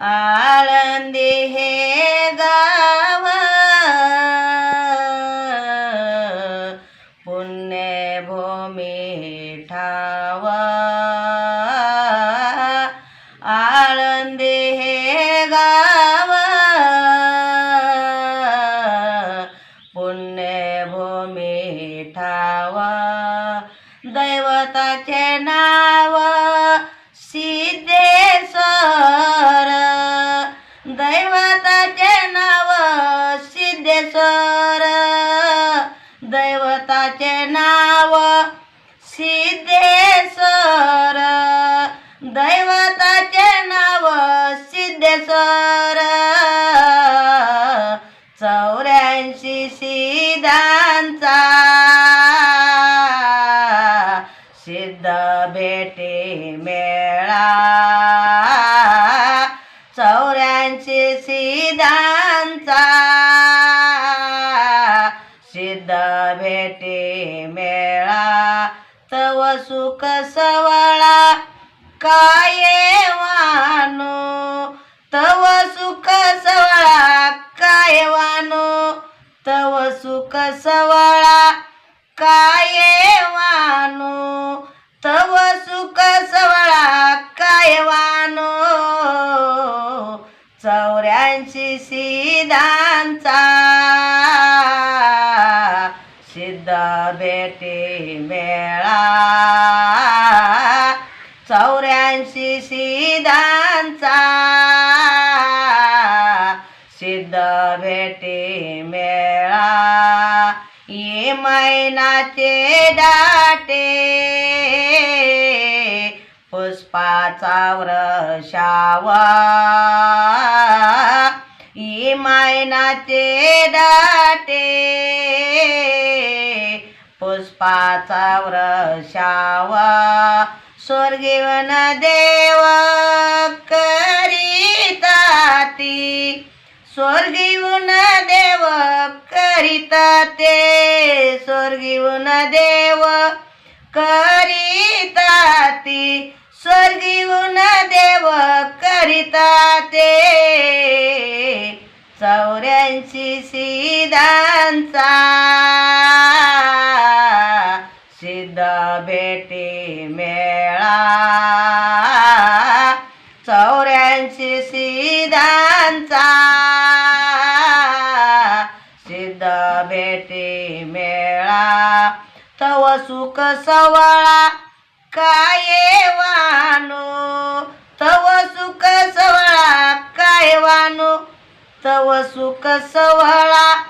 आळंदी हे गाव. पुण्यभूमी ठाव. आळंदी हे गाव. पुण्यभूमी ठाव. दैवताचे नाव. दैवताचे नाव सिद्धेश्वर. चौऱ्याऐंशी सिद्धांचा सिद्ध भेटे मेळा. चौऱ्याऐंशी सिद्धांचा सिद्ध भेटे मेळा. तव सुख सवळ काय वानो तव सुख सवळा काय वानो तव सुख सवळा काय वानो तव सुख सवळा काय वानो. चौऱ्याऐंशी सिद्धांचा सिद्ध भेटे मेळा. चौऱ्याऐंशी सिद्धांचा सिद्ध भेटे मेळा. ये मैनाचे दाटे पुष्पाचा व्रशावा ये मैनाचे दाटे पुष्पाचा वृषावा स्वर्गीवन देव करीताती. स्वर्गीवन देव करीता ते स्वर्गीवन देव करीता ती स्वर्गीवन देव करीता ते चौऱ्याऐंशी सिद्धांचा भेटे मेळा. चौऱ्याऐंशी सिद्धांचा. सिद्ध भेटे मेळा. तव सुख सवळा काय वानो? तव सुख सवळा काय वानो? तव सुख सवळा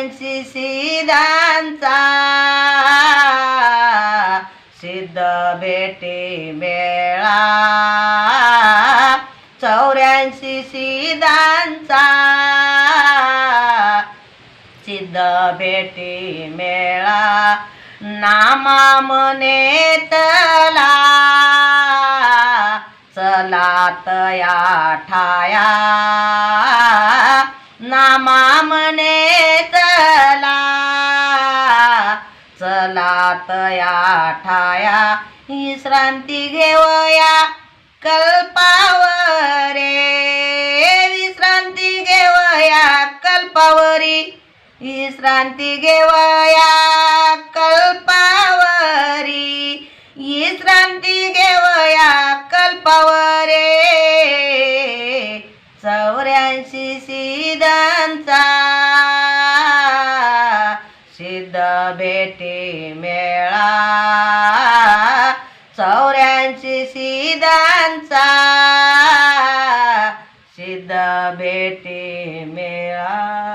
त्यांची सिद्धांचा सिद्ध भेटी मेळा. चौऱ्याऐंशी सिद्धांचा सिद्ध भेटी मेळा. नामा मने तला चला तया ठाया. नामा म्हणे चला चला तया ठाया विश्रांती घेवया कल्पावरे. विश्रांती घेवया कल्पावरी विश्रांती घेवया कल्पावरी विश्रांती घेवया कल्पावरे. वेदांचा सिद्ध भेटी मेळा